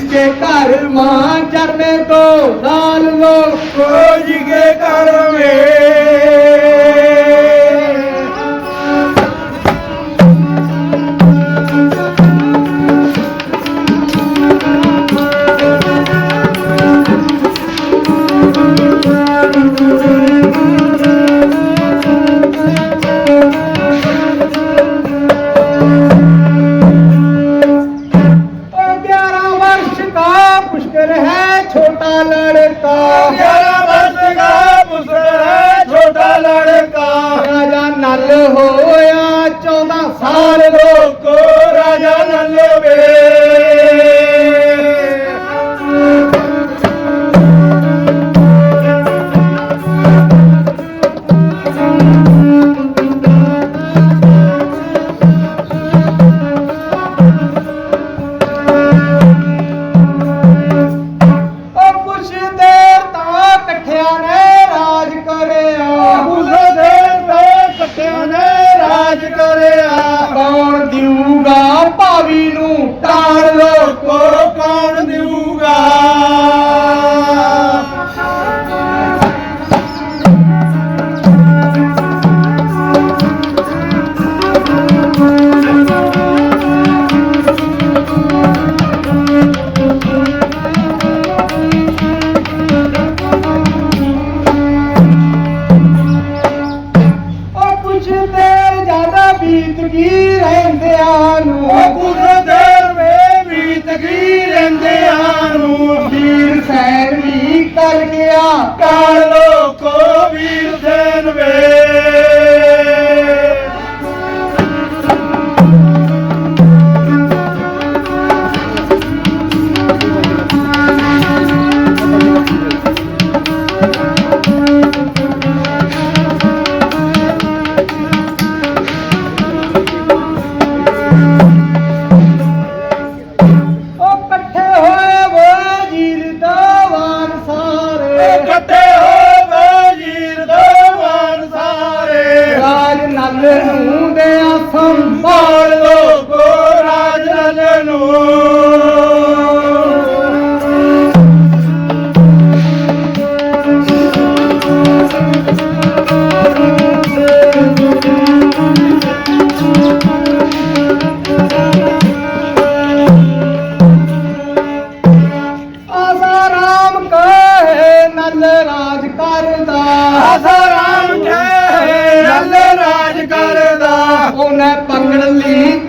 जिसके घर मां चरने तो लाल लो तो जिसके घर में। पुष्कर है छोटा लड़का ग्यारह वर्ष का पुत्र है छोटा लड़का राजा नल होया ਦੇਰ ਜ਼ਿਆਦਾ ਬੀਤ ਗਈ ਰਹਿੰਦਿਆਂ ਨੂੰ? ਉਸ ਦੇਰ ਵੇ ਬੀਤ ਗਈ ਰਹਿੰਦਿਆਂ ਨੂੰ? ਵੀਰ ਸੈਨ ਵੀ ਕਰ ਗਿਆ। ਕਾਲ ਲੋਕੋ ਵੀਰ ਸੈਨ ਨਲ ਰਾਜ ਕਰਦਾ। ਆਸਾ ਰਾਮ ਕਹੇ ਨਲ ਰਾਜ ਕਰਦਾ। ਉਹਨੇ ਪਕੜ ਲਈ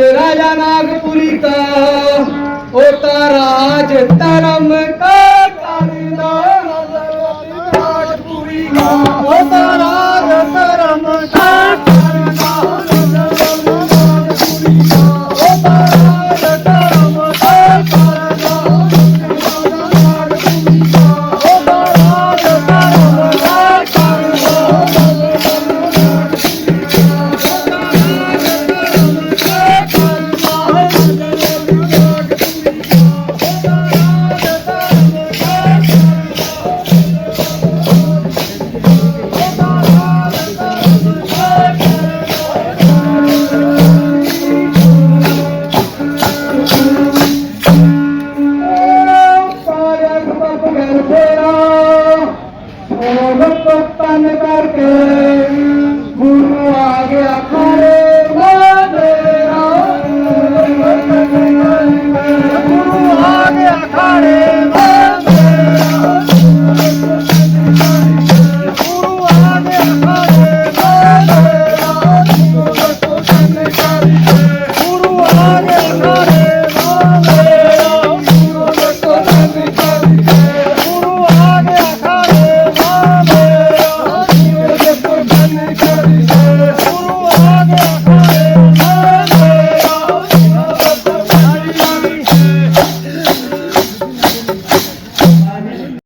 ਨਲ ਰਾਜਾ ਨਾਗਪੁਰੀ ਦਾ ਉਹ ਤਾਂ ਰਾਜ ਧਰਮ ਕਾ ਕਰਦਾ ਨਾਗਪੁਰੀ ਦਾ। ਉਹ